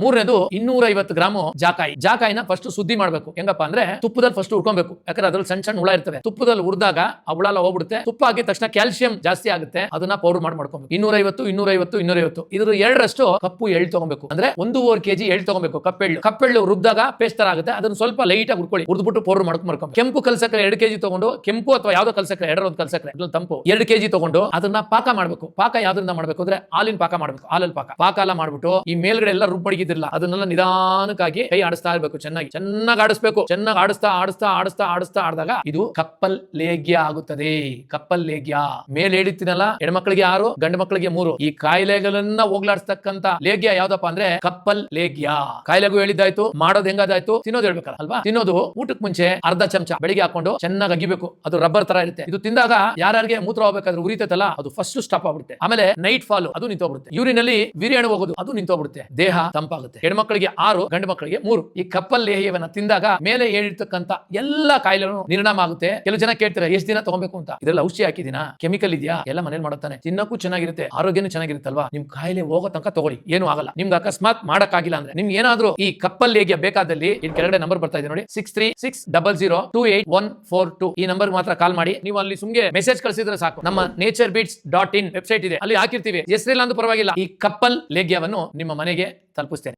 ಮೂರನೇದು ಇನ್ನೂರ ಐವತ್ತು ಗ್ರಾಮ್ ಜಾಕಾಯಿ. ಜಾಕಾಯಿನ ಫಸ್ಟ್ ಸುದ್ದಿ ಮಾಡಬೇಕು. ಹೆಂಗಪ್ಪ ಅಂದ್ರೆ ತುಪ್ಪದಲ್ಲಿ ಫಸ್ಟ್ ಹುರ್ಕೊಬೇಕು. ಯಾಕಂದ್ರೆ ಅದ್ರಲ್ಲಿ ಸಣ್ಣ ಸಣ್ಣ ಹುಳ ಇರ್ತವೆ. ತುಪ್ಪದಲ್ಲಿ ಹುರಿದಾಗ ಆ ಹುಳ ಹೋಗ್ಬಿಡುತ್ತೆ. ತುಪ್ಪ ಹಾಕಿದ ತಕ್ಷಣ ಕ್ಯಾಲ್ಸಿಯಂ ಜಾಸ್ತಿ ಆಗುತ್ತೆ. ಅದನ್ನ ಪೌಡರ್ ಮಾಡಿ ಮಾಡ್ಕೊಬೇಕು. ಇನ್ನೂರ ಐವತ್ತು ಇನ್ನೂರ ಐವತ್ತು ಇನ್ನೂರ ಐವತ್ತು ಇದ್ರ ಎರಡರಷ್ಟು ಕಪ್ಪು ಎಳ್ ತಗೊಬೇಕು. ಅಂದ್ರೆ ಒಂದೂವರೆ ಕೆಜಿ ಎಳ್ ತಗೊಬೇಕು ಕಪ್ಪೆಳ್ಳು. ಕಪ್ಪೆಳ್ಳು ರುಬ್ದಾಗ ಪೇಸ್ಟ್ ತರ ಆಗುತ್ತೆ. ಅದನ್ನ ಸ್ವಲ್ಪ ಲೈಟ್ ಆಗಿ ಹುಡ್ಕೊಳ್ಳಿ ಹುರಿದ್ಬಿಟ್ಟು ಪೌಡರ್ ಮಾಡ್ಕೊಂಡು ಕೆಂಪು ಕಲ್ಸಕ್ರೆ ಎರಡು ಕೆಜಿ ತಗೊಂಡು, ಕೆಂಪು ಅಥವಾ ಯಾವ್ದೋ ಕಲ್ಸಕ್ಕೆ ಕಲ್ಸಕ್ರೆ, ಅದ್ರಲ್ಲಿ ತಂಪು. ಎರಡು ಕೆಜಿ ತಗೊಂಡು ಅದನ್ನ ಪಾಕ ಮಾಡ್ಬೇಕು. ಪಾಕ ಯಾವ್ದ್ರಿಂದ ಮಾಡಬೇಕು ಅಂದ್ರೆ ಹಾಲಿನ ಪಾಕ ಮಾಡ್ಬೇಕು. ಹಾಲಲ್ಲಿ ಪಾಕ. ಪಾಕ ಎಲ್ಲ ಮಾಡ್ಬಿಟ್ಟು ಈ ಮೇಲ್ಗಡೆ ಎಲ್ಲ ರುಬ್ಬಡಿಗಿದ್ದಿರಲ್ಲ ಅದನ್ನೆಲ್ಲ ನಿಧಾನಕ್ಕಾಗಿ ಕೈ ಆಡಿಸ್ತಾ ಇರಬೇಕು, ಚೆನ್ನಾಗಿ. ಚೆನ್ನಾಗಿ ಆಡಿಸ್ಬೇಕು, ಚೆನ್ನಾಗಿ ಆಡಿಸ್ತಾ ಆಡಿಸ್ತಾ ಆಡಿಸ್ತಾ ಆಡಿಸ್ತಾ ಆಡಿದಾಗ ಇದು ಕಪ್ಪಲ್ ಲೇಗ್ಯ ಆಗುತ್ತದೆ. ಕಪ್ಪಲ್ ಲೇಗ್ಯ. ಮೇಲೆ ಹೇಳಿತೀನಲ್ಲ ಹೆಣ್ಮಕ್ಳಿಗೆ ಆರು, ಗಂಡು ಮಕ್ಕಳಿಗೆ ಮೂರು. ಈ ಕಾಯಿಲೆಗಳನ್ನ ಹೋಗ್ಲಾಡ್ಸ್ತಕ್ಕಂತ ಲೇಗ್ಯ ಯಾವ್ದಪ್ಪ ಅಂದ್ರೆ ಕಪ್ಪಲ್ ಲೇಗ್ಯ. ಕಾಯಿಲೆಗೂ ಹೇಳಿದ್ದಾಯ್ತು, ಮಾಡೋದು ಹೆಂಗಾದಾಯ್ತು? ತಿನ್ನೋದು ಹೇಳ್ಬೇಕಲ್ಲ, ಅಲ್ವಾ? ತಿನ್ನೋದು ಊಟಕ್ಕೆ ಮುಂಚೆ ಅರ್ಧ ಚಮಚ ಬೆಳಿಗ್ಗೆ ಹಾಕೊಂಡು ಚೆನ್ನಾಗಿ ಅಗಿಬೇಕು. ಅದು ರಬ್ಬರ್ ತರ ಇರುತ್ತೆ. ಇದು ತಿಂದಾಗ ಯಾರ್ಯಾರಿಗೆ ಮೂತ್ರ ಹೋಗ್ಬೇಕಾದ್ರೆ ಉರಿತೈತಲ್ಲ, ಅದು ಫಸ್ಟ್ ಸ್ಟಾಪ್ ಆಗ್ಬಿಡುತ್ತೆ. ಆಮೇಲೆ ನೈಟ್ ಫಾಲ್ ಅದು ನಿಂತೋಗ್ಬಿಡುತ್ತೆ. ಯೂರಿನ್ ಅಲ್ಲಿ ವೀರ್ಯಾಣು ಹೋಗೋದು, ಅದು ನಿಂತೋಗ್ಬಿಡುತ್ತೆ. ದೇಹ ತಂಪಾಗುತ್ತೆ ಹೆಣ್ಮಕ್ಳಿಗೆ ಆರು, ಗಂಡು ಮಕ್ಕಳಿಗೆ ಮೂರು. ಈ ಕಪ್ಪಲ್ ಲೇಹ್ಯವನ್ನ ತಿಂದಾಗ ಮೇಲೆ ಹೇಳಿರ್ತಕ್ಕಂತ ಎಲ್ಲಾ ಕಾಯಿಲೆಗಳು ನಿರ್ಣಾಮ ಆಗುತ್ತೆ. ಕೆಲವು ಜನ ಕೇಳ್ತಾರೆ, ಎಷ್ಟು ದಿನ ತಗೊಬೇಕು ಅಂತ? ಇದ್ರಲ್ಲಿ ಔಷಧಿ ಹಾಕಿದಿನ ಕೆಮಿಕಲ್ ಇದೆಯಾ? ಎಲ್ಲ ಮನೇಲಿ ಮಾಡುತ್ತಾನೆ. ತಿನ್ನಕ್ಕೂ ಚೆನ್ನಾಗಿರುತ್ತೆ, ಆರೋಗ್ಯನೂ ಚೆನ್ನಾಗಿರುತ್ತಲ್ವಾ? ನಿಮ್ ಕಾಯಿಲೆ ಹೋಗೋ ತನಕ ತಗೊಳ್ಳಿ. ಏನು ಆಗಲ್ಲ. ನಿಮ್ಗೆ ಅಕಸ್ಮಾತ್ ಮಾಡಕ್ಕಾಗಿಲ್ಲ ಅಂದ್ರೆ. ನಿಮ್ಗೆ ಏನಾದ್ರೂ ಈ ಕಪ್ಪಲ್ ಲೇಹ್ಯ ಬೇಕಾದಲ್ಲಿ ಇಲ್ಲಿ ಕೆಳಗಡೆ ನಂಬರ್ ಬರ್ತಾ ಇದೆ ನೋಡಿ. Six three six double zero two eight one four two ಈ ನಂಬರ್ ಮಾತ್ರ ಕಾಲ್ ಮಾಡಿ. ನೀವು ಅಲ್ಲಿ ಸುಮ್ಗೆ ಮೆಸೇಜ್ ಕಳಿಸಿದ್ರೆ ಸಾಕು. ನಮ್ಮ Nature Beats dot in website ಇದೆ. ಅಲ್ಲಿ ಹಾಕಿರ್ತೀವಿ. ಹೆಸರಿಲ್ಲ ಅಂದ್ರೂ ಪರವಾಗಿಲ್ಲ. ಈ ಕಪ್ಪಲ್ ಲೇಗ್ಯವನ್ನು ನಿಮ್ಮ ಮನೆಗೆ ತಲುಪಿಸ್ತೀವಿ